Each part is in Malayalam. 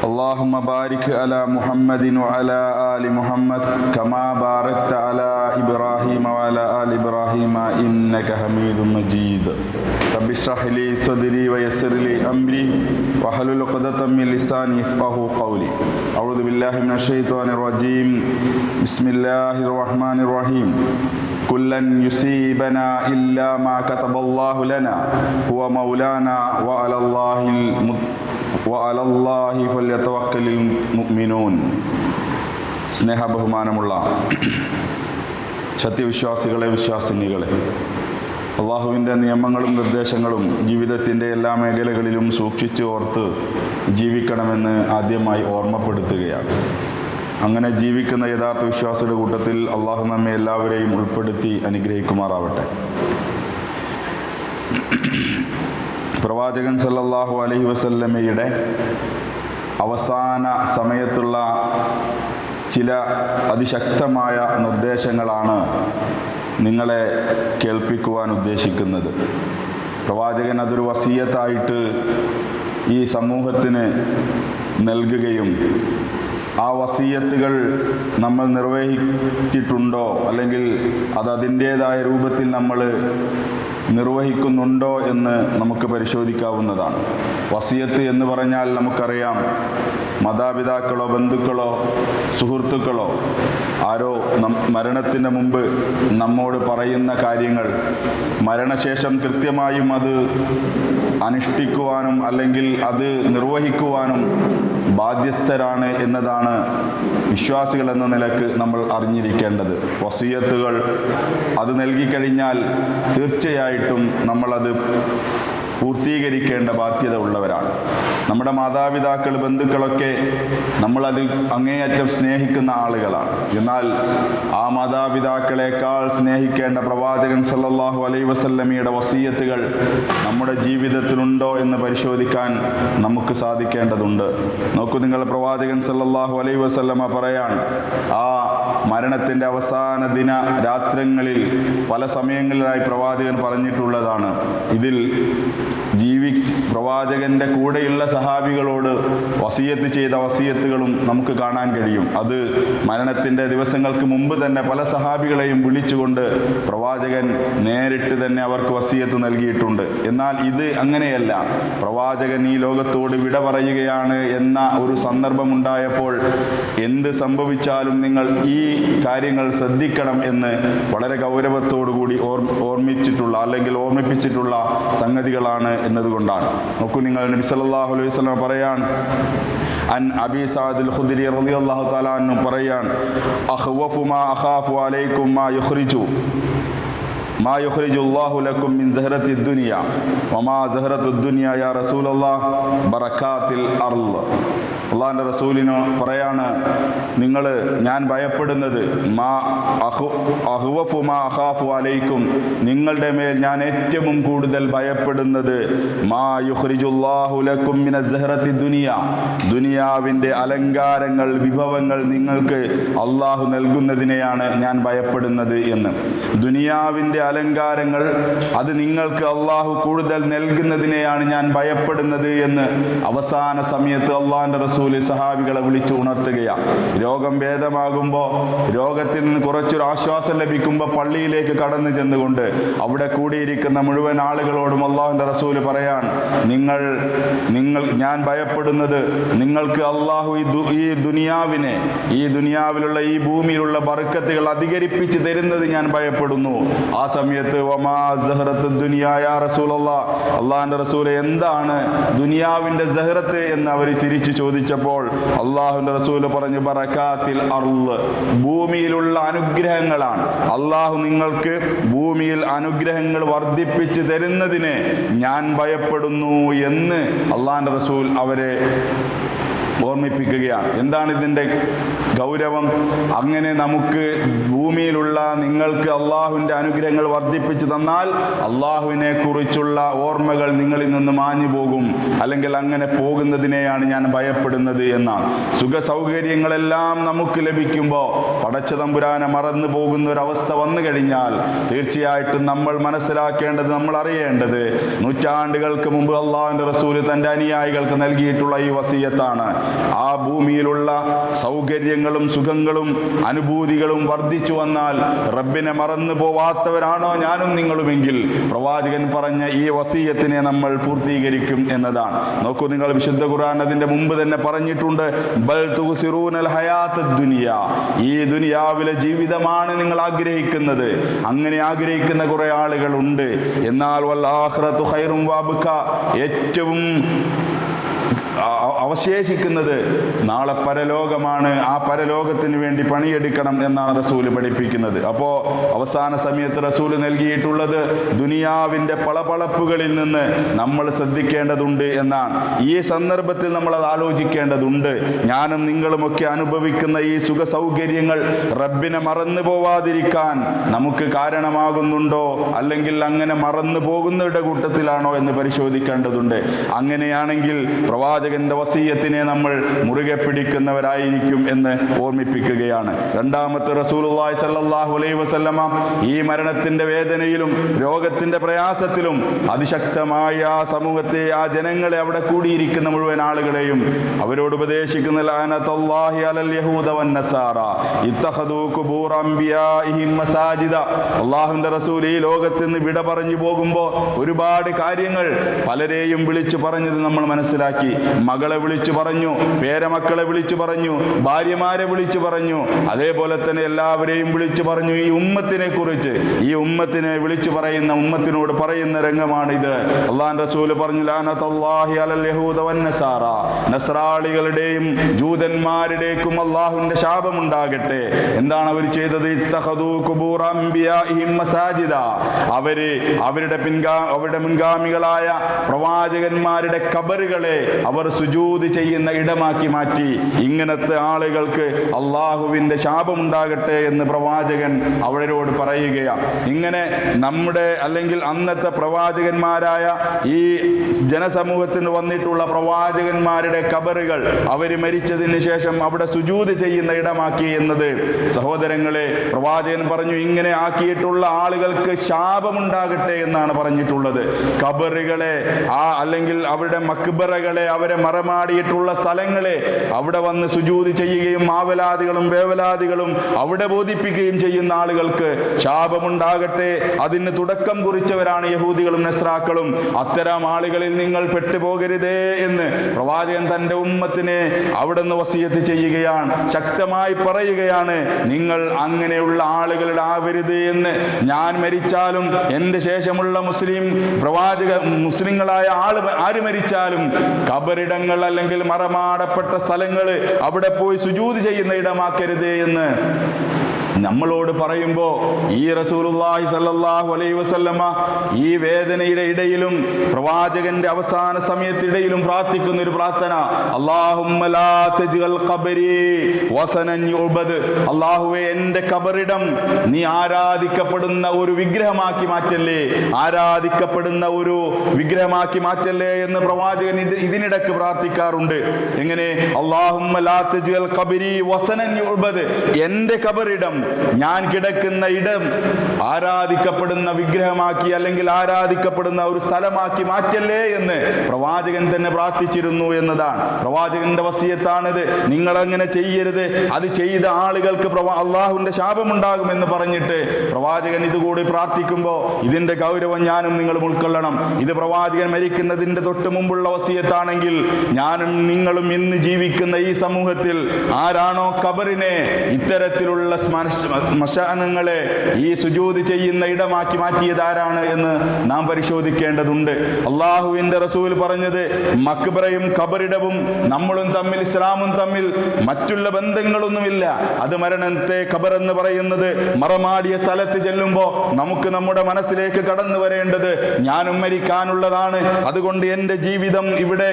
اللهم بارك على محمد وعلى آل محمد كما باركت على إبراهيم وعلى آل إبراهيم إنك حميد مجيد. رب اشرح لي صدري ويسر لي أمري واحلل عقدة من لساني يفقه قولي. أعوذ بالله من الشيطان الرجيم. بسم الله الرحمن الرحيم. كلا يصيبنا إلا ما كتب الله لنا. هو مولانا وعلى الله المت വഅലല്ലാഹി ഫല്യതവക്കലിൽ മുഅ്മിനൂൻ സ്നേഹ ബഹുമാനമുള്ള സത്യവിശ്വാസികളെ വിശ്വാസിനികളെ അള്ളാഹുവിൻ്റെ നിയമങ്ങളും നിർദ്ദേശങ്ങളും ജീവിതത്തിൻ്റെ എല്ലാ മേഖലകളിലും സൂക്ഷിച്ച് ഓർത്ത് ജീവിക്കണമെന്ന് ആദ്യമായി ഓർമ്മപ്പെടുത്തുകയാണ് അങ്ങനെ ജീവിക്കുന്ന യഥാർത്ഥ വിശ്വാസിയുടെ കൂട്ടത്തിൽ അള്ളാഹു നമ്മെ എല്ലാവരെയും ഉൾപ്പെടുത്തി അനുഗ്രഹിക്കുമാറാവട്ടെ പ്രവാചകൻ സല്ലല്ലാഹു അലൈഹി വസല്ലമയുടെ അവസാന സമയത്തുള്ള ചില അതിശക്തമായ നിർദ്ദേശങ്ങളാണ് നിങ്ങളെ കേൾപ്പിക്കുവാൻ ഉദ്ദേശിക്കുന്നത്. പ്രവാചകൻ അതൊരു വസീയത്തായിട്ട് ഈ സമൂഹത്തിന് നൽകുകയും ആ വസീയത്തുകൾ നമ്മൾ നിർവഹിച്ചിട്ടുണ്ടോ അല്ലെങ്കിൽ അത് അതിന്റേതായ രൂപത്തിൽ നമ്മൾ നിർവഹിക്കുന്നുണ്ടോ എന്ന് നമുക്ക് പരിശോധിക്കാവുന്നതാണ്. വസിയത്ത് എന്ന് പറഞ്ഞാൽ നമുക്കറിയാം മാതാപിതാക്കളോ ബന്ധുക്കളോ സുഹൃത്തുക്കളോ ആരോ മരണത്തിന് മുമ്പ് നമ്മോട് പറയുന്ന കാര്യങ്ങൾ മരണശേഷം കൃത്യമായും അത് അനുഷ്ഠിക്കുവാനും അല്ലെങ്കിൽ അത് നിർവഹിക്കുവാനും ബാധ്യസ്ഥരാണ് എന്നതാണ് വിശ്വാസികൾ എന്ന നിലയ്ക്ക് നമ്മൾ അറിഞ്ഞിരിക്കേണ്ടത്. വസീയത്തുകൾ അത് നൽകിക്കഴിഞ്ഞാൽ തീർച്ചയായിട്ടും നമ്മളത് പൂർത്തീകരിക്കേണ്ട ബാധ്യത ഉള്ളവരാണ്. നമ്മുടെ മാതാപിതാക്കൾ ബന്ധുക്കളൊക്കെ നമ്മളത് അങ്ങേയറ്റം സ്നേഹിക്കുന്ന ആളുകളാണ്. എന്നാൽ ആ മാതാപിതാക്കളെക്കാൾ സ്നേഹിക്കേണ്ട പ്രവാചകൻ സല്ലാഹു അലൈ വസല്ലമിയുടെ വസീയത്തുകൾ നമ്മുടെ ജീവിതത്തിലുണ്ടോ എന്ന് പരിശോധിക്കാൻ നമുക്ക് സാധിക്കേണ്ടതുണ്ട്. നോക്കൂ നിങ്ങൾ പ്രവാചകൻ സല്ലാഹു അലൈ വസല്ലമ പറയാൻ ആ മരണത്തിന്റെ അവസാന ദിന രാത്രങ്ങളിൽ പല സമയങ്ങളിലായി പ്രവാചകൻ പറഞ്ഞിട്ടുള്ളതാണ്. ഇതിൽ ജീവി പ്രവാചകന്റെ കൂടെയുള്ള സഹാബികളോട് വസീയത്ത് ചെയ്ത വസീയത്തുകളും നമുക്ക് കാണാൻ കഴിയും. അത് മരണത്തിന്റെ ദിവസങ്ങൾക്ക് മുമ്പ് തന്നെ പല സഹാബികളെയും വിളിച്ചുകൊണ്ട് പ്രവാചകൻ നേരിട്ട് തന്നെ അവർക്ക് വസീയത്ത് നൽകിയിട്ടുണ്ട്. എന്നാൽ ഇത് അങ്ങനെയല്ല. പ്രവാചകൻ ഈ ലോകത്തോട് വിട പറയുകയാണ് എന്ന ഒരു സന്ദർഭമുണ്ടായപ്പോൾ എന്ത് സംഭവിച്ചാലും നിങ്ങൾ ഈ കാര്യങ്ങൾ ശ്രദ്ധിക്കണം എന്ന് വളരെ ഗൗരവത്തോടുകൂടി ഓർ ഓർമ്മിച്ചിട്ടുള്ള അല്ലെങ്കിൽ ഓർമ്മിപ്പിച്ചിട്ടുള്ള സംഗതികളാണ് എന്നതുകൊണ്ടാണ്. നോക്കൂ നിങ്ങൾ നബി സല്ലാഹു അലൈഹി വസല്ലം പറയാൻ അൻ അബി സാദുൽ ഖുദരി റളിയല്ലാഹു തആല അൻഹു പറയാൻ അഖ്വഫു മാ അഖാഫു അലൈക്കും മാ യുഖ്രിജു മാ യുഖ്രിജു അല്ലാഹു ലക്കും മിൻ സഹറത്തി ദുനിയ വമാ സഹറത്തു ദുനിയ യാ റസൂലല്ലാഹ് ബറകാത്തിൽ അർൾ. അള്ളാഹിന്റെ റസൂലിനോ പറയാണ് നിങ്ങൾ ഞാൻ ഭയപ്പെടുന്നത് മാ അഹു അഹുവഫു മാ അഹാഫു അലൈക്കും നിങ്ങളുടെ മേൽ ഞാൻ ഏറ്റവും കൂടുതൽ ഭയപ്പെടുന്നത് മാ യുഹ്രിജുല്ലാഹുലക്കും ദുനിയ ദുനിയാവിന്റെ അലങ്കാരങ്ങൾ വിഭവങ്ങൾ നിങ്ങൾക്ക് അള്ളാഹു നൽകുന്നതിനെയാണ് ഞാൻ ഭയപ്പെടുന്നത് എന്ന്. ദുനിയാവിന്റെ അലങ്കാരങ്ങൾ അത് നിങ്ങൾക്ക് അള്ളാഹു കൂടുതൽ നൽകുന്നതിനെയാണ് ഞാൻ ഭയപ്പെടുന്നത് എന്ന് അവസാന സമയത്ത് അള്ളാഹിന്റെ റസൂൽ സഹാബികളെ വിളിച്ചു ഉണർത്തുകയാണ് രോഗം ഭേദമാകുമ്പോൾ രോഗത്തിൽ നിന്ന് കുറച്ചൊരു ആശ്വാസം ലഭിക്കുമ്പോൾ പള്ളിയിലേക്ക് കടന്നു ചെന്നുകൊണ്ട് അവിടെ കൂടിയിരിക്കുന്ന മുഴുവൻ ആളുകളോടും അള്ളാഹുവിന്റെ റസൂൽ പറയാൻ നിങ്ങൾ നിങ്ങൾ ഞാൻ ഭയപ്പെടുന്നത് നിങ്ങൾക്ക് അള്ളാഹു ഈ ദുനിയാവിനെ ഈ ദുനിയാവിലുള്ള ഈ ഭൂമിയിലുള്ള ബർക്കത്തുകൾ അധികരിപ്പിച്ച് തരുന്നത് ഞാൻ ഭയപ്പെടുന്നു. ആ സമയത്ത് ദുനിയായ അള്ളാഹിന്റെ റസൂൽ എന്താണ് ദുനിയാവിന്റെ സഹറത്ത്? എന്ന് അവർ തിരിച്ചു ചോദിച്ചപ്പോൾ അള്ളാഹുവിന്റെ റസൂൽ പറഞ്ഞു ബറക്കാത്തിൽ അറുൾ ഭൂമിയിലുള്ള അനുഗ്രഹങ്ങളാണ്. അള്ളാഹു നിങ്ങൾക്ക് ഭൂമിയിൽ അനുഗ്രഹങ്ങൾ വർദ്ധിപ്പിച്ച് തരുന്നതിനെ ഞാൻ ഭയപ്പെടുന്നു എന്ന് അള്ളാഹിന്റെ റസൂൽ അവരെ ഓർമ്മിപ്പിക്കുകയാണ്. എന്താണ് ഇതിന്റെ ഗൗരവം? അങ്ങനെ നമുക്ക് ഭൂമിയിലുള്ള നിങ്ങൾക്ക് അള്ളാഹുവിന്റെ അനുഗ്രഹങ്ങൾ വർദ്ധിപ്പിച്ചു തന്നാൽ അള്ളാഹുവിനെ കുറിച്ചുള്ള ഓർമ്മകൾ നിങ്ങളിൽ നിന്ന് മാഞ്ഞു പോകും. അല്ലെങ്കിൽ അങ്ങനെ പോകുന്നതിനെയാണ് ഞാൻ ഭയപ്പെടുന്നത് എന്നാണ്. സുഖ സൗകര്യങ്ങളെല്ലാം നമുക്ക് ലഭിക്കുമ്പോൾ പടച്ച തമ്പുരാനെ മറന്നു പോകുന്ന ഒരവസ്ഥ വന്നു കഴിഞ്ഞാൽ തീർച്ചയായിട്ടും നമ്മൾ മനസ്സിലാക്കേണ്ടത് നമ്മൾ അറിയേണ്ടത് നൂറ്റാണ്ടുകൾക്ക് മുമ്പ് അള്ളാഹുവിന്റെ റസൂൽ തന്റെ അനുയായികൾക്ക് നൽകിയിട്ടുള്ള ഈ വസീയത്താണ്. ആ ഭൂമിയിലുള്ള സൗകര്യങ്ങളും സുഖങ്ങളും അനുഭൂതികളും വർദ്ധിച്ചു വന്നാൽ റബ്ബിനെ മറന്നു പോവാത്തവരാണോ ഞാനും നിങ്ങളുമെങ്കിൽ പ്രവാചകൻ പറഞ്ഞ ഈ വസീയത്തിനെ നമ്മൾ പൂർത്തീകരിക്കും എന്നതാണ്. നോക്കൂ നിങ്ങൾ വിശുദ്ധ ഖുർആൻ അതിന്റെ മുമ്പ് തന്നെ പറഞ്ഞിട്ടുണ്ട്. ബൽ ഹയാത്ത് ദുനിയ. ഈ ദുനിയാവിലെ ജീവിതമാണ് നിങ്ങൾ ആഗ്രഹിക്കുന്നത്. അങ്ങനെ ആഗ്രഹിക്കുന്ന കുറെ ആളുകളുണ്ട്. എന്നാൽ വൽ ആഖിറത്തു വാബുക്ക വാബുക ഏറ്റവും അവശേഷിക്കുന്നത് നാളെ പരലോകമാണ്. ആ പരലോകത്തിന് വേണ്ടി പണിയെടുക്കണം എന്നാണ് റസൂൽ പഠിപ്പിക്കുന്നത്. അപ്പോൾ അവസാന സമയത്ത് റസൂൽ നൽകിയിട്ടുള്ളത് ദുനിയാവിന്റെ പളപളപ്പുകളിൽ നിന്ന് നമ്മൾ ശ്രദ്ധിക്കേണ്ടതുണ്ട് എന്നാണ്. ഈ സന്ദർഭത്തിൽ നമ്മൾ അത് ആലോചിക്കേണ്ടതുണ്ട്. ഞാനും നിങ്ങളുമൊക്കെ അനുഭവിക്കുന്ന ഈ സുഖ സൗകര്യങ്ങൾ റബ്ബിനെ മറന്നു പോവാതിരിക്കാൻ നമുക്ക് കാരണമാകുന്നുണ്ടോ? അല്ലെങ്കിൽ അങ്ങനെ മറന്നു പോകുന്നവരുടെ കൂട്ടത്തിലാണോ എന്ന് പരിശോധിക്കേണ്ടതുണ്ട്. അങ്ങനെയാണെങ്കിൽ പ്രവാചകന്റെ വസീയത്തിനെ നമ്മൾ മുറുകെ പിടിക്കുന്നവരായിരിക്കും എന്ന് ഓർമ്മിപ്പിക്കുകയാണ്. രണ്ടാമത്തെ റസൂലുള്ളാഹി സ്വല്ലല്ലാഹു അലൈഹി വസല്ലമ ഈ മരണത്തിന്റെ വേദനയിലും രോഗത്തിന്റെ പ്രയാസത്തിലും അതിശക്തമായ ആ സമൂഹത്തെ ആ ജനങ്ങളെ അവിടെ കൂടിയിരിക്കുന്ന മുഴുവൻ ആളുകളെയും അവരോട് ഉപദേശിക്കുന്ന അലൽ യഹൂദ അംബിയാഇഹിം മസാജിദ. ഈ ലോകത്ത് നിന്ന് വിട പറഞ്ഞു പോകുമ്പോൾ ഒരുപാട് കാര്യങ്ങൾ പലരെയും വിളിച്ചു പറഞ്ഞത് നമ്മൾ മനസ്സിലാക്കി. മകളെ വിളിച്ചു പറഞ്ഞു പേരമക്കളെ വിളിച്ചു പറഞ്ഞു ഭാര്യമാരെ വിളിച്ചു പറഞ്ഞു. അതേപോലെ തന്നെ എല്ലാവരെയും വിളിച്ചു പറഞ്ഞു ഈ ഉമ്മത്തിനെ കുറിച്ച്. ഈ ഉമ്മത്തിനെ വിളിച്ചു പറയുന്ന ഉമ്മത്തിനോട് പറയുന്ന രംഗമാണിത്. അള്ളാൻ റസൂൽ പറഞ്ഞു നസ്രാളികളുടെയും ജൂതന്മാരുടേക്കും അള്ളാഹുവിന്റെ ശാപമുണ്ടാകട്ടെ. എന്താണ് അവർ ചെയ്തത്? അവർ അവരുടെ പിൻഗാ അവരുടെ മുൻഗാമികളായ പ്രവാചകന്മാരുടെ കബറുകളെ അവർ സുജൂത് ചെയ്യുന്ന ഇടമാക്കി മാറ്റി. ഇങ്ങനത്തെ ആളുകൾക്ക് അള്ളാഹുവിന്റെ ശാപമുണ്ടാകട്ടെ എന്ന് പ്രവാചകൻ അവരോട് പറയുകയാണ് ഇങ്ങനെ നമ്മുടെ അല്ലെങ്കിൽ അന്നത്തെ പ്രവാചകന്മാരായ ഈ ജനസമൂഹത്തിന് വന്നിട്ടുള്ള പ്രവാചകന്മാരുടെ കബറുകൾ അവർ മരിച്ചതിന് ശേഷം അവിടെ സുജൂത് ചെയ്യുന്ന ഇടമാക്കി എന്നത്. സഹോദരങ്ങളെ പ്രവാചകൻ പറഞ്ഞു ഇങ്ങനെ ആക്കിയിട്ടുള്ള ആളുകൾക്ക് ശാപമുണ്ടാകട്ടെ എന്നാണ് പറഞ്ഞിട്ടുള്ളത്. കബറുകളെ ആ അല്ലെങ്കിൽ അവരുടെ മക്ബറകളെ അവരെ മറമാടിയിട്ടുള്ള സ്ഥലങ്ങളെ അവിടെ വന്ന് സുജൂതി ചെയ്യുകയും മാവലാദികളും വേവലാദികളും അവിടെ ബോധിപ്പിക്കുകയും ചെയ്യുന്ന ആളുകൾക്ക് ശാപമുണ്ടാകട്ടെ. അതിന് തുടക്കം കുറിച്ചവരാണ് യഹൂദികളും നസ്രാക്കളും. അത്തരം ആളുകളിൽ നിങ്ങൾ പെട്ടുപോകരുതേ എന്ന് പ്രവാചകൻ തന്റെ ഉമ്മത്തിനെ അവിടെ നിന്ന് വസീയത്ത് ചെയ്യുകയാണ്. ശക്തമായി പറയുകയാണ് നിങ്ങൾ അങ്ങനെയുള്ള ആളുകളുടെ ആവരുത് എന്ന്. ഞാൻ മരിച്ചാലും എന്റെ ശേഷമുള്ള മുസ്ലിം പ്രവാചക മുസ്ലിങ്ങളായ ആൾ ആര് മരിച്ചാലും കബറിടങ്ങൾ അല്ലെങ്കിൽ മറമാടപ്പെട്ട സ്ഥലങ്ങൾ അവിടെ പോയി സുജൂത് ചെയ്യുന്ന ഇടമാക്കരുത് എന്ന്. നമ്മളോട് പറയുമ്പോൾ ഈ റസൂലുള്ളാഹി സല്ലല്ലാഹു അലൈഹി വസല്ലമ ഈ വേദനയുടെ ഇടയിലും പ്രവാചകന്റെ അവസാന സമയത്തിടയിലും പ്രാർത്ഥിക്കുന്ന ഒരു പ്രാർത്ഥന അല്ലാഹുവേ എന്റെ കബറിടം നീ ആരാധിക്കപ്പെടുന്ന ഒരു വിഗ്രഹമാക്കി മാറ്റല്ലേ? ആരാധിക്കപ്പെടുന്ന ഒരു വിഗ്രഹമാക്കി മാറ്റല്ലേ എന്ന് പ്രവാചകൻ ഇത് ഇതിനിടക്ക് പ്രാർത്ഥിക്കാറുണ്ട്. എങ്ങനെ? യുബദ്. എന്റെ കബറിടം ഞാൻ കിടക്കുന്ന ഇടം ആരാധിക്കപ്പെടുന്ന വിഗ്രഹമാക്കി അല്ലെങ്കിൽ ആരാധിക്കപ്പെടുന്ന ഒരു സ്ഥലമാക്കി മാറ്റല്ലേ എന്ന് പ്രവാചകൻ തന്നെ പ്രാർത്ഥിച്ചിരുന്നു എന്നതാണ്. പ്രവാചകന്റെ വസിയത്താണിത്. നിങ്ങൾ അങ്ങനെ ചെയ്യരുത്. അത് ചെയ്ത ആളുകൾക്ക് പ്രവാ അള്ളാഹുവിന്റെ ശാപമുണ്ടാകുമെന്ന് പറഞ്ഞിട്ട് പ്രവാചകൻ ഇതുകൂടി പ്രാർത്ഥിക്കുമ്പോൾ ഇതിന്റെ ഗൗരവം ഞാനും നിങ്ങളും ഉൾക്കൊള്ളണം. ഇത് പ്രവാചകൻ മരിക്കുന്നതിന്റെ തൊട്ട് മുമ്പുള്ള വസിയത്താണെങ്കിൽ ഞാനും നിങ്ങളും ഇന്ന് ജീവിക്കുന്ന ഈ സമൂഹത്തിൽ ആരാണോ കബറിനെ ഇത്തരത്തിലുള്ള സ്മര മശാനങ്ങളെ ഈ സുജൂത് ചെയ്യുന്ന ഇടമാക്കി മാറ്റിയതാരാണ് എന്ന് നാം പരിശോധിക്കേണ്ടതുണ്ട്. അള്ളാഹുവിന്റെ റസൂൽ പറഞ്ഞത് മക്ബറയും കബറിടവും നമ്മളും തമ്മിൽ ഇസ്ലാമും തമ്മിൽ മറ്റുള്ള ബന്ധങ്ങളൊന്നുമില്ല. അത് മരണത്തെ ഖബർ എന്ന് പറയുന്നത് മറമാടിയ സ്ഥലത്ത് ചെല്ലുമ്പോൾ നമുക്ക് നമ്മുടെ മനസ്സിലേക്ക് കടന്നു വരേണ്ടത് ഞാനും മരിക്കാനുള്ളതാണ്. അതുകൊണ്ട് എന്റെ ജീവിതം ഇവിടെ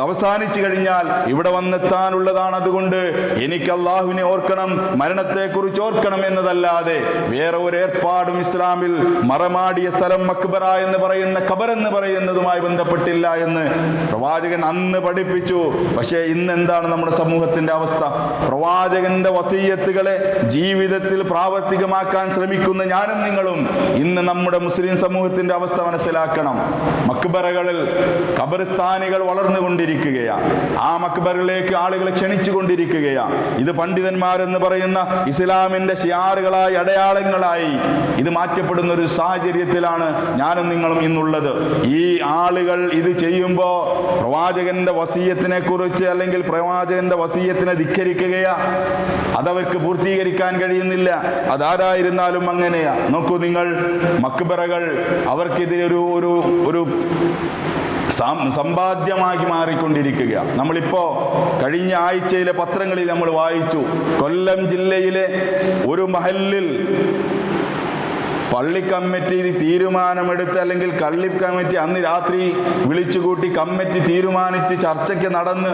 അവസാനിച്ചു കഴിഞ്ഞാൽ ഇവിടെ വന്നെത്താനുള്ളതാണ്. അതുകൊണ്ട് എനിക്ക് അള്ളാഹുവിനെ ഓർക്കണം. മരണത്തെക്കുറിച്ച് ഓർക്കണം എന്നതല്ലാതെ വേറെ ഒരു ഏർപ്പാടും ഇസ്ലാമിൽ മറമാടിയ സ്ഥലം മക്ബറ എന്ന് പറയുന്ന ഖബർ എന്ന് പറയുന്നതുമായി ബന്ധപ്പെട്ടില്ല എന്ന് പ്രവാചകൻ അന്ന് പഠിപ്പിച്ചു. പക്ഷേ ഇന്ന് എന്താണ് നമ്മുടെ സമൂഹത്തിന്റെ അവസ്ഥ? പ്രവാചകന്റെ വസീയത്തുകളെ ജീവിതത്തിൽ പ്രാവർത്തികമാക്കാൻ ശ്രമിക്കുന്ന ഞാനും നിങ്ങളും ഇന്ന് നമ്മുടെ മുസ്ലിം സമൂഹത്തിന്റെ അവസ്ഥ മനസ്സിലാക്കണം. മക്ബറകളിൽ ഖബർസ്ഥാനികൾ വളർന്നുകൊണ്ടിരിക്കുകയാണ്. ആ മക്ബറിലേക്ക് ആളുകളെ ക്ഷണിച്ചു കൊണ്ടിരിക്കുകയാണ് ഇത് പണ്ഡിതന്മാരെന്ന് പറയുന്ന ഇസ്ലാമിന്റെ ഷിയാറുകളായി അടയാളങ്ങളായി ഇത് മാറ്റപ്പെടുന്ന ഒരു സാഹചര്യത്തിലാണ് ഞാനും നിങ്ങളും ഇന്നുള്ളത്. ഈ ആളുകൾ ഇത് ചെയ്യുമ്പോൾ പ്രവാചകന്റെ വസീയത്തിനെ കുറിച്ച് അല്ലെങ്കിൽ പ്രവാചകന്റെ വസീയത്തിനെ ധിക്കരിക്കുകയാ. അതവർക്ക് പൂർത്തീകരിക്കാൻ കഴിയുന്നില്ല. അതാരായിരുന്നാലും അങ്ങനെയാ. നോക്കൂ നിങ്ങൾ മക്ബറകൾ അവർക്കെതിരെ ഒരു ഒരു സമ്പാദ്യമാക്കി മാറിക്കൊണ്ടിരിക്കുക നമ്മളിപ്പോ കഴിഞ്ഞ ആഴ്ചയിലെ പത്രങ്ങളിൽ നമ്മൾ വായിച്ചു കൊല്ലം ജില്ലയിലെ ഒരു മഹലിൽ പള്ളി കമ്മിറ്റി തീരുമാനമെടുത്ത് അല്ലെങ്കിൽ കള്ളി കമ്മിറ്റി അന്ന് രാത്രി വിളിച്ചുകൂട്ടി കമ്മിറ്റി തീരുമാനിച്ച് ചർച്ചയ്ക്ക് നടന്ന്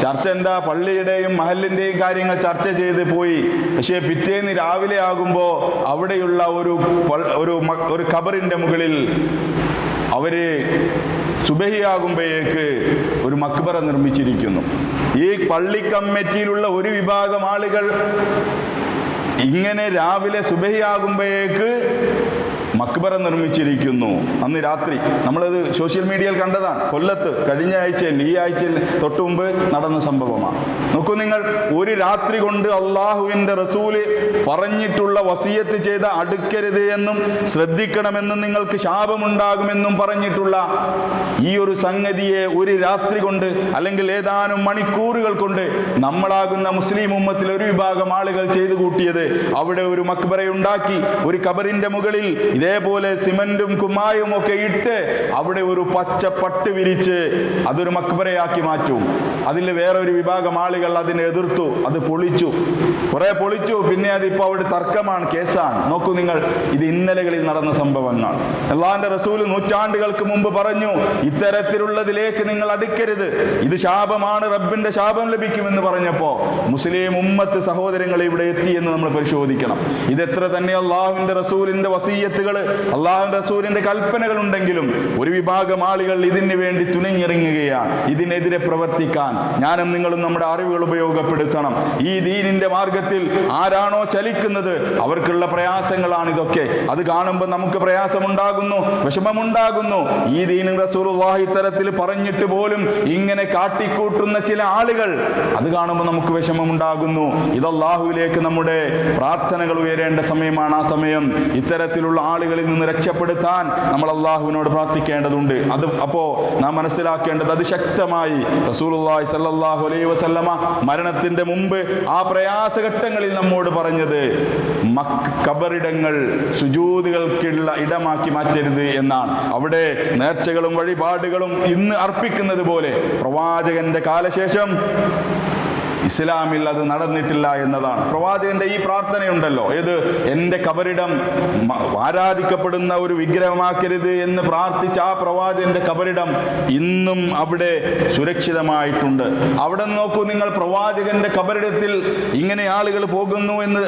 ചർച്ച എന്താ പള്ളിയുടെയും മഹലിന്റെയും കാര്യങ്ങൾ ചർച്ച ചെയ്ത് പോയി. പക്ഷേ പിറ്റേന്ന് രാവിലെ ആകുമ്പോൾ അവിടെയുള്ള ഒരു ഒരു ഒരു കബറിന്റെ മുകളിൽ അവർ സുബഹിയാകുമ്പോഴേക്ക് ഒരു മക്ബറ നിർമ്മിച്ചിരിക്കുന്നു. ഈ പള്ളി കമ്മിറ്റിയിലുള്ള ഒരു വിഭാഗം ആളുകൾ ഇങ്ങനെ രാവിലെ സുബഹിയാകുമ്പോഴേക്ക് മക്ബറ നിർമ്മിച്ചിരിക്കുന്നു. അന്ന് രാത്രി നമ്മളത് സോഷ്യൽ മീഡിയയിൽ കണ്ടതാണ്. കൊല്ലത്ത് കഴിഞ്ഞ ആഴ്ചയിൽ ഈ ആഴ്ചയിൽ തൊട്ടു മുമ്പ് നടന്ന സംഭവമാണ്. നോക്കൂ നിങ്ങൾ ഒരു രാത്രി കൊണ്ട് അള്ളാഹുവിന്റെ റസൂൽ പറഞ്ഞിട്ടുള്ള വസീയത്ത് ചെയ്ത അടുക്കരുത് എന്നും ശ്രദ്ധിക്കണമെന്നും നിങ്ങൾക്ക് ശാപമുണ്ടാകുമെന്നും പറഞ്ഞിട്ടുള്ള ഈ ഒരു സംഗതിയെ ഒരു രാത്രി കൊണ്ട് അല്ലെങ്കിൽ ഏതാനും മണിക്കൂറുകൾ കൊണ്ട് നമ്മളാകുന്ന മുസ്ലിം ഉമ്മത്തിൽ ഒരു വിഭാഗം ആളുകൾ ചെയ്തു കൂട്ടിയത് അവിടെ ഒരു മക്ബറയുണ്ടാക്കി ഒരു കബറിന്റെ മുകളിൽ ഇതേപോലെ സിമന്റും കുമ്മായും ഒക്കെ ഇട്ട് അവിടെ ഒരു പച്ച പട്ട് വിരിച്ച് അതൊരു മക്ബരയാക്കി മാറ്റും. അതിൽ വേറെ ഒരു വിഭാഗം ആളുകൾ അതിനെ എതിർത്തു അത് പൊളിച്ചു. കുറെ പൊളിച്ചു പിന്നെ അതിപ്പോ അവിടെ തർക്കമാണ് കേസാണ്. നോക്കൂ നിങ്ങൾ ഇത് ഇന്നലകളിൽ നടന്ന സംഭവങ്ങൾ. അള്ളാന്റെ റസൂൽ നൂറ്റാണ്ടുകൾക്ക് മുമ്പ് പറഞ്ഞു ഇത്തരത്തിലുള്ളതിലേക്ക് നിങ്ങൾ അടുക്കരുത്. ഇത് ശാപമാണ് റബ്ബിന്റെ ശാപം ലഭിക്കുമെന്ന് പറഞ്ഞപ്പോ മുസ്ലിം ഉമ്മത്ത് സഹോദരങ്ങൾ ഇവിടെ എത്തി എന്ന് നമ്മൾ പരിശോധിക്കണം. ഇത് എത്ര തന്നെ അള്ളാഹുവിന്റെ റസൂലിന്റെ വസീയത്തുകൾ അള്ളാഹുവിന്റെ റസൂലിന്റെ കൽപ്പനകൾ ഉണ്ടെങ്കിലും ഒരു വിഭാഗം ആളുകൾ ഇതിന് വേണ്ടി തുനിഞ്ഞിറങ്ങുകയാണ്. ഇതിനെതിരെ പ്രവർത്തിക്കാൻ ഞാനും നിങ്ങളും നമ്മുടെ അറിവുകൾ ഉപയോഗപ്പെടുത്തണം. ഈ ദീനിന്റെ മാർഗത്തിൽ ആരാണോ ചലിക്കുന്നത് അവർക്കുള്ള പ്രയാസങ്ങളാണ് ഇതൊക്കെ. അത് കാണുമ്പോൾ നമുക്ക് പ്രയാസമുണ്ടാകുന്നു വിഷമമുണ്ടാകുന്നു. ഈ ദീനും റസൂലുള്ളാഹി തരത്തിൽ പറഞ്ഞിട്ട് പോലും ഇങ്ങനെ കാട്ടിക്കൂട്ടുന്ന ചില ആളുകൾ അത് കാണുമ്പോൾ നമുക്ക് വിഷമമുണ്ടാകുന്നു. ഇത് നമ്മുടെ പ്രാർത്ഥനകൾ ഉയരേണ്ട സമയമാണ്. ആ സമയം ഇത്തരത്തിലുള്ള ആളുകളിൽ നിന്ന് രക്ഷപ്പെടുത്താൻ നമ്മൾ അള്ളാഹുവിനോട് പ്രാർത്ഥിക്കേണ്ടതുണ്ട്. അത് അപ്പോ നാം മനസ്സിലാക്കേണ്ടത് അത് ശക്തമായി റസൂലുള്ളാഹി അലൈഹി വസല്ലമ മരണത്തിന്റെ മുമ്പ് ആ പ്രയാസഘട്ടങ്ങളിൽ നമ്മോട് പറഞ്ഞത് മക്ക് കബറിടങ്ങൾ സുജൂതുകൾക്കുള്ള ഇടമാക്കി മാറ്റരുത് എന്നാണ്. അവിടെ നേർച്ചകളും വഴിപാടുകളും ഇന്ന് അർപ്പിക്കുന്നത് പോലെ പ്രവാചകന്റെ കാലശേഷം ഇസ്ലാമിൽ അത് നടന്നിട്ടില്ല എന്നതാണ്. പ്രവാചകന്റെ ഈ പ്രാർത്ഥനയുണ്ടല്ലോ. ഏത്? എന്റെ കബറിടം ആരാധിക്കപ്പെടുന്ന ഒരു വിഗ്രഹമാക്കരുത് എന്ന് പ്രാർത്ഥിച്ച ആ പ്രവാചകന്റെ കബറിടം ഇന്നും അവിടെ സുരക്ഷിതമായിട്ടുണ്ട്. അവിടെ നോക്കൂ നിങ്ങൾ പ്രവാചകന്റെ കബറിടത്തിൽ ഇങ്ങനെ ആളുകൾ പോകുന്നു എന്ന്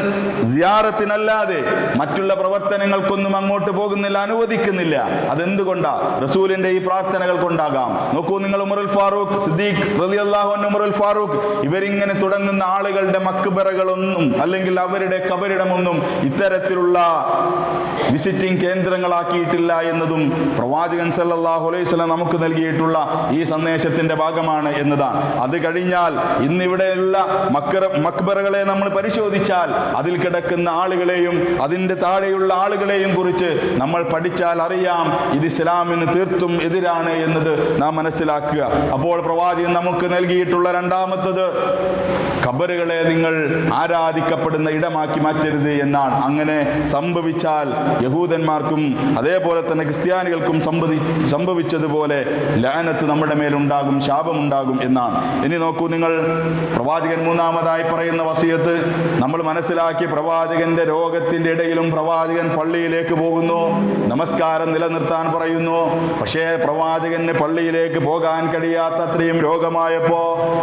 സിയാറത്തിനല്ലാതെ മറ്റുള്ള പ്രവർത്തനങ്ങൾക്കൊന്നും അങ്ങോട്ട് പോകുന്നില്ല അനുവദിക്കുന്നില്ല. അതെന്തുകൊണ്ടാ? റസൂലിന്റെ ഈ പ്രാർത്ഥനകൾ കൊണ്ടാകാം നോക്കൂ നിങ്ങൾ ഉമറുൽ ഫാറൂഖ് സിദ്ദീഖ് റളിയല്ലാഹു അൻഹു ഉമറുൽ ഫാറൂഖ് ഇവരിങ്ങനെ തുടങ്ങുന്ന ആളുകളുടെ മക്ബറകളൊന്നും അല്ലെങ്കിൽ അവരുടെ കബരിടമൊന്നും ഇത്തരത്തിലുള്ള വിസിറ്റിംഗ് കേന്ദ്രങ്ങളാക്കിയിട്ടില്ല എന്നതും പ്രവാചകൻ സല്ലാഹു അലൈഹി വസല്ലം നമുക്ക് നൽകിയിട്ടുള്ള ഈ സന്ദേശത്തിന്റെ ഭാഗമാണ് എന്നതാണ്. അത് കഴിഞ്ഞാൽ ഇന്നിവിടെയുള്ള മക്കറ മക്ബറകളെ നമ്മൾ പരിശോധിച്ചാൽ അതിൽ കിടക്കുന്ന ആളുകളെയും അതിന്റെ താഴെയുള്ള ആളുകളെയും കുറിച്ച് നമ്മൾ പഠിച്ചാൽ അറിയാം ഇത് ഇസ്ലാമിന് തീർത്തും എതിരാണ് എന്നത് നാം മനസ്സിലാക്കുക. അപ്പോൾ പ്രവാചകൻ നമുക്ക് നൽകിയിട്ടുള്ള രണ്ടാമത്തത് ഖബറുകളെ നിങ്ങൾ ആരാധിക്കപ്പെടുന്ന ഇടമാക്കി മാറ്റരുത് എന്നാണ്. അങ്ങനെ സംഭവിച്ചാൽ യഹൂദന്മാർക്കും അതേപോലെ തന്നെ ക്രിസ്ത്യാനികൾക്കും സംഭവി സംഭവിച്ചതുപോലെ ലാനത്ത് നമ്മുടെ മേലുണ്ടാകും ശാപമുണ്ടാകും എന്നാണ്. ഇനി നോക്കൂ നിങ്ങൾ പ്രവാചകൻ മൂന്നാമതായി പറയുന്ന വസിയത്ത് നമ്മൾ മനസ്സിലാക്കി പ്രവാചകന്റെ രോഗത്തിന്റെ ഇടയിലും പ്രവാചകൻ പള്ളിയിലേക്ക് പോകുന്നു നമസ്കാരം നിലനിർത്താൻ പറയുന്നു. പക്ഷേ പ്രവാചകന് പള്ളിയിലേക്ക് പോകാൻ കഴിയാത്തത്രയും രോഗമായപ്പോ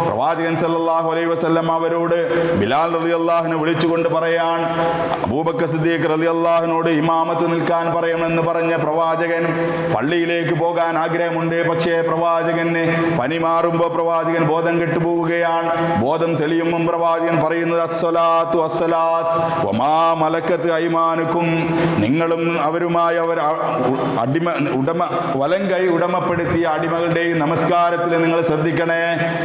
പ്രവാചകൻ സല്ലാഹു അലൈഹി വസല്ലം അവരോട് ബിലാൽ റലി അള്ളാഹിനെ വിളിച്ചുകൊണ്ട് പറയാൻ അബൂബക്കർ സിദ്ദീഖ് റലി അള്ളാഹിനോട് ഇമാമത്ത് നിൽക്കാൻ പറയണമെന്ന് പറഞ്ഞ പ്രവാചകൻ പള്ളിയിലേക്ക് പോകാൻ ആഗ്രഹമുണ്ട്. പക്ഷേ പ്രവാചകന് പനി മാറുമ്പോൾ പ്രവാചകൻ ബോധം കെട്ടുപോവുകയാണ് ബോധം തെളിയുമ്പം പ്രവാചകൻ പറയുന്നത് അസ്സലാത്തു അസ്സലാത്ത് ഒമാ മലക്കത്ത് അയ്മാനുക്കും നിങ്ങളും അവരുമായി അവർ അടിമ ഉടമ വലം കൈ ഉടമപ്പെടുത്തിയ അടിമകളുടെയും നമസ്കാരത്തിൽ നിങ്ങൾ ശ്രദ്ധിക്കണേ.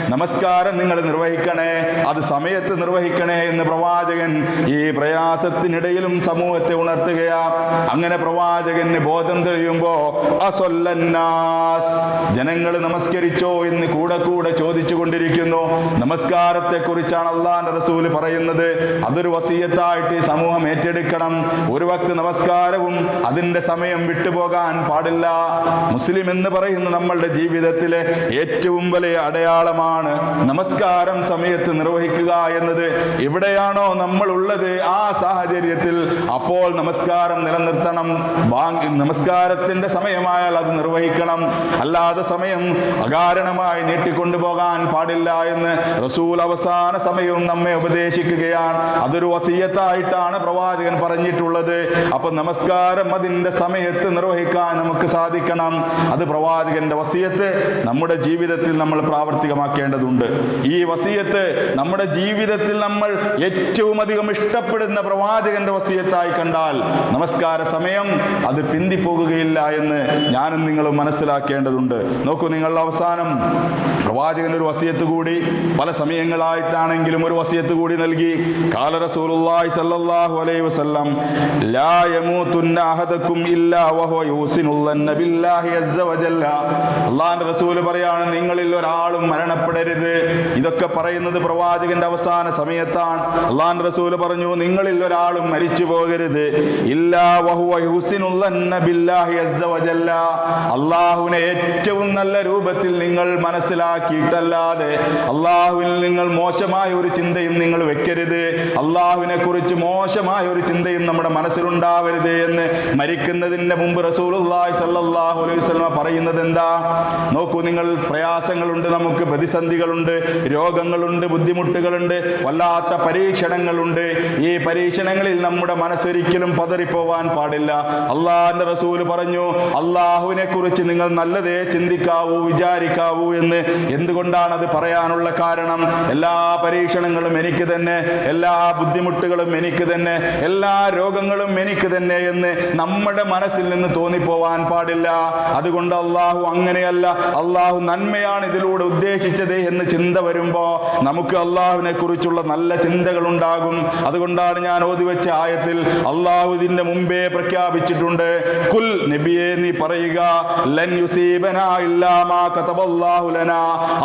നമസ്കാരം നിങ്ങൾ നിർവഹിക്കണേ. അത് സമയത്ത് നിർവഹിക്കണേ എന്ന് പ്രവാചകൻ ഈ പ്രയാസത്തിനിടയിലും സമൂഹത്തെ ഉണർത്തുകയാ. അങ്ങനെ പ്രവാചകന് ബോധം തെളിയുമ്പോ അസൊല്ലന്നാസ് ജനങ്ങൾ നമസ്കരിച്ചോ എന്ന് കൂടെ കൂടെ ചോദിച്ചു കൊണ്ടിരിക്കുന്നു നമസ്കാരത്തെ കുറിച്ചാണ് അള്ളാന്റെ റസൂൽ പറയുന്നത്. അതൊരു വസീയത്തായിട്ട് സമൂഹം ഏറ്റെടുക്കണം. ഒരു വക്ത് നമസ്കാരവും അതിന്റെ സമയം വിട്ടുപോകാൻ പാടില്ല. മുസ്ലിം എന്ന് പറയുന്ന നമ്മളുടെ ജീവിതത്തിലെ ഏറ്റവും വലിയ അടയാളമാണ് നമസ്കാരം സമയത്ത് നിർവഹിക്കുക എന്നത് എവിടെയാണോ നമ്മൾ ഉള്ളത് ആ സാഹചര്യത്തിൽ അപ്പോൾ നമസ്കാരം നിലനിർത്തണം. നമസ്കാരത്തിന്റെ സമയമായാൽ അത് നിർവഹിക്കണം. അല്ലാതെ സമയം അകാരണമായി നീട്ടിക്കൊണ്ടു പോകാൻ പാടില്ല എന്ന് റസൂൽ അവസാന സമയവും നമ്മെ ഉപദേശിക്കുകയാണ്. അതൊരു വസീയത്തായിട്ടാണ് പ്രവാചകൻ പറഞ്ഞിട്ടുള്ളത്. അപ്പൊ നമസ്കാരം അതിന്റെ സമയത്ത് നിർവഹിക്കാൻ നമുക്ക് സാധിക്കണം. അത് പ്രവാചകന്റെ വസീയത്ത് നമ്മുടെ ജീവിതത്തിൽ നമ്മൾ പ്രാവർത്തികമാക്കേണ്ടതുണ്ട്. ഈ വസീയത്ത് നമ്മുടെ ജീവിതത്തിൽ നമ്മൾ ഏറ്റവും അധികം ഇഷ്ടപ്പെടുന്ന പ്രവാചകന്റെ വസീയത്തായി കണ്ടാൽ നമസ്കാര സമയം അത് പിന്തിപ്പോകുകയില്ല എന്ന് ഞാനും നിങ്ങളും മനസ്സിലാക്കേണ്ടതുണ്ട്. നോക്കൂ നിങ്ങൾ അവസാനം പ്രവാചകൻ ഒരു വസീയത്ത് കൂടി പല സമയങ്ങളായിട്ടാണെങ്കിലും ഒരു വസീയത്ത് കൂടി നൽകി. കാല റസൂലുള്ളാഹി സല്ലല്ലാഹു അലൈഹി വസല്ലം ലാ യമൂതുന്ന ഇല്ലാ വഹുവ യൂസിനുള്ളന്ന ബില്ലാഹി അസ്സ വജല്ല. റസൂൽ പറയാണ് നിങ്ങളിൽ ഒരാളും മരണപ്പെടരുത്. ഇതൊക്കെ പറയുന്നത് പ്രവാചകന്റെ അവസാന സമയത്താണ്. അള്ളാൻ റസൂൽ പറഞ്ഞു നിങ്ങളിൽ ഒരാളും മരിച്ചു പോകരുത്. അള്ളാഹുവിനെ ഏറ്റവും നല്ല രൂപത്തിൽ നിങ്ങൾ മനസ്സിലാക്കിയിട്ടല്ലാതെ അള്ളാഹുവിൽ നിങ്ങൾ മോശമായ ഒരു ചിന്തയും നിങ്ങൾ വെക്കരുത്. അള്ളാഹുവിനെ കുറിച്ച് മോശമായ ഒരു ചിന്തയും നമ്മുടെ മനസ്സിലുണ്ടാവരുത് എന്ന് മരിക്കുന്നതിന് മുമ്പ് റസൂൽ സ്വല്ലല്ലാഹു അലൈഹി പറയുന്നത് എന്താ? നോക്കൂ നിങ്ങൾ പ്രയാസങ്ങളുണ്ട് നമുക്ക് പ്രതിസന്ധികളുണ്ട് രോഗങ്ങളുണ്ട് ബുദ്ധിമുട്ടുകളുണ്ട് വല്ലാത്ത പരീക്ഷണങ്ങളുണ്ട്. ഈ പരീക്ഷണങ്ങളിൽ നമ്മുടെ മനസ്സൊരിക്കലും പതറിപ്പോവാൻ പാടില്ല. അള്ളാഹിന്റെ റസൂൽ പറഞ്ഞു അള്ളാഹുവിനെ കുറിച്ച് നിങ്ങൾ നല്ലതേ ചിന്തിക്കാവൂ വിചാരിക്കാവൂ എന്ന് എന്തുകൊണ്ടാണ് അത് പറയാനുള്ള കാരണം? എല്ലാ പരീക്ഷണങ്ങളും എനിക്ക് തന്നെ എല്ലാ ബുദ്ധിമുട്ടുകളും എനിക്ക് തന്നെ എല്ലാ രോഗങ്ങളും എനിക്ക് തന്നെ എന്ന് നമ്മുടെ മനസ്സിൽ നിന്ന് തോന്നിപ്പോവാൻ പാടില്ല. അതുകൊണ്ട് അള്ളാഹു അങ്ങനെയല്ല അള്ളാഹു നന്മയാണ് ഇതിലൂടെ ഉദ്ദേശിച്ചത് എന്ന് ചിന്ത വരുമ്പോ നമുക്ക് അള്ളാഹുവിനെ കുറിച്ചുള്ള നല്ല ചിന്തകൾ ഉണ്ടാകും അതുകൊണ്ടാണ് ഞാൻ ഓതി വെച്ച ആയത്തിൽ അള്ളാഹു ഇതിന്റെ മുമ്പേ പ്രഖ്യാപിച്ചിട്ടുണ്ട്. കുൽ നബിയെ നീ പറയുക ലൻ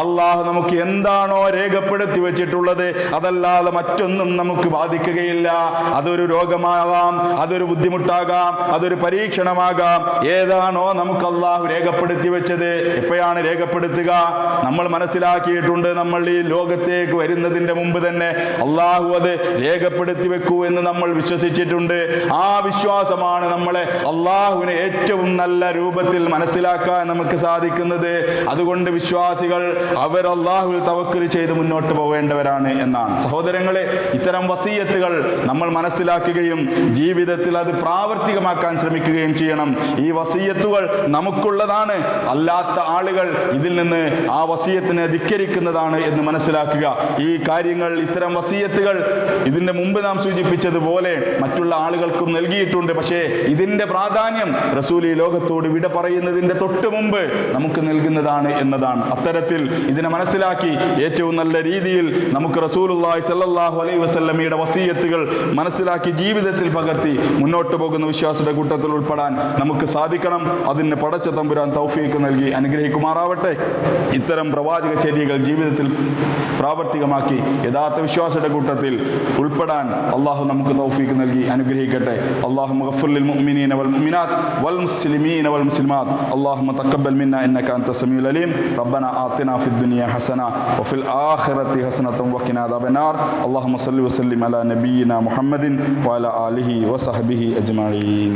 അള്ളാഹു നമുക്ക് എന്താണോ രേഖപ്പെടുത്തി വെച്ചിട്ടുള്ളത് അതല്ലാതെ മറ്റൊന്നും നമുക്ക് ബാധിക്കുകയില്ല. അതൊരു രോഗമാകാം അതൊരു ബുദ്ധിമുട്ടാകാം അതൊരു പരീക്ഷണമാകാം. ഏതാണോ നമുക്ക് അള്ളാഹു രേഖപ്പെടുത്തി വെച്ചത്. എപ്പോഴാണ് രേഖപ്പെടുത്തുക? നമ്മൾ മനസ്സിലാക്കിയിട്ടുണ്ട് നമ്മൾ ഈ ലോകത്തേക്ക് വരുന്നതിന്റെ മുമ്പ് തന്നെ അള്ളാഹു അത് രേഖപ്പെടുത്തി വെക്കൂ എന്ന് നമ്മൾ വിശ്വസിച്ചിട്ടുണ്ട്. ആ വിശ്വാസമാണ് നമ്മളെ അള്ളാഹുവിനെ ഏറ്റവും നല്ല രൂപത്തിൽ മനസ്സിലാക്കാൻ നമുക്ക് സാധിക്കുന്നത്. അതുകൊണ്ട് വിശ്വാസികൾ അവർ അള്ളാഹുവിൽ തവക്കൽ ചെയ്ത് മുന്നോട്ട് പോകേണ്ടവരാണ് എന്നാണ്. സഹോദരങ്ങളെ ഇത്തരം വസീയത്തുകൾ നമ്മൾ മനസ്സിലാക്കുകയും ജീവിതത്തിൽ അത് പ്രാവർത്തികമാക്കാൻ ശ്രമിക്കുകയും ചെയ്യണം. ഈ വസീയത്തുകൾ നമുക്കുള്ളതാണ്. അല്ലാത്ത ആളുകൾ ഇതിൽ നിന്ന് ആ വസീയത്തിനെ ധിക്കരിക്കുന്നതാണ് എന്ന് മനസ്സിലാക്കുക. ഈ കാര്യങ്ങൾ ഇത്തരം വസീയത്തുകൾ ഇതിന്റെ മുമ്പ് നാം സൂചിപ്പിച്ചതുപോലെ മറ്റുള്ള ആളുകൾക്കും നൽകിയിട്ടുണ്ട്. പക്ഷേ ഇതിന്റെ പ്രാധാന്യം റസൂൽ ഈ ലോകത്തോട് വിട പറയുന്നതിന്റെ തൊട്ട് മുമ്പ് നമുക്ക് നൽകുന്നതാണ് എന്നതാണ്. അത്തരത്തിൽ ഇതിനെ മനസ്സിലാക്കി ഏറ്റവും നല്ല രീതിയിൽ നമുക്ക് റസൂലുള്ളാഹി സ്വല്ലല്ലാഹു അലൈഹി വസല്ലമയുടെ വസീയത്തുകൾ മനസ്സിലാക്കി ജീവിതത്തിൽ പകർത്തി മുന്നോട്ട് പോകുന്ന വിശ്വാസിയുടെ കൂട്ടത്തിൽ ഉൾപ്പെടാൻ നമുക്ക് സാധിക്കണം. അതിന് പടച്ച തമ്പുരാൻ തൗഫീക്ക് നൽകി അനുഗ്രഹിക്കുമാറാവട്ടെ. ഇത്തരം പ്രവാചക ചര്യകൾ ജീവിതത്തിൽ പ്രാവർത്തികമാക്കി യഥാർത്ഥ വിശ്വാസിയുടെ കൂട്ടത്തിൽ ഉൾപ്പെടാൻ അള്ളാഹു നമുക്ക് തൗഫീക്ക് നൽകി അനുഗ്രഹിക്കട്ടെ. അള്ളാഹു മഗഫുൽ മുഅ്മിനീന വൽ മുഅ്മിനാത്ത് വൽ മുസ്ലിമീന വൽ മുസ്ലിമാത്ത്. അള്ളാഹുമ്മ തക്കബ്ബൽ മിന്ന ഇന്നക അൻത സമീഉൽ അലീം. റബ്ബന ആതിന ഫിദ് ദുനിയ ഹസന വഫിൽ ആഖിറതി ഹസനത വഖിന അദാബനാർ അള്ളാഹുമ്മ സല്ലി വസല്ലിം അലാ നബിയിന മുഹമ്മദിൻ വഅല ആലിഹി വസഹ്ബിഹി അജ്മഈൻ.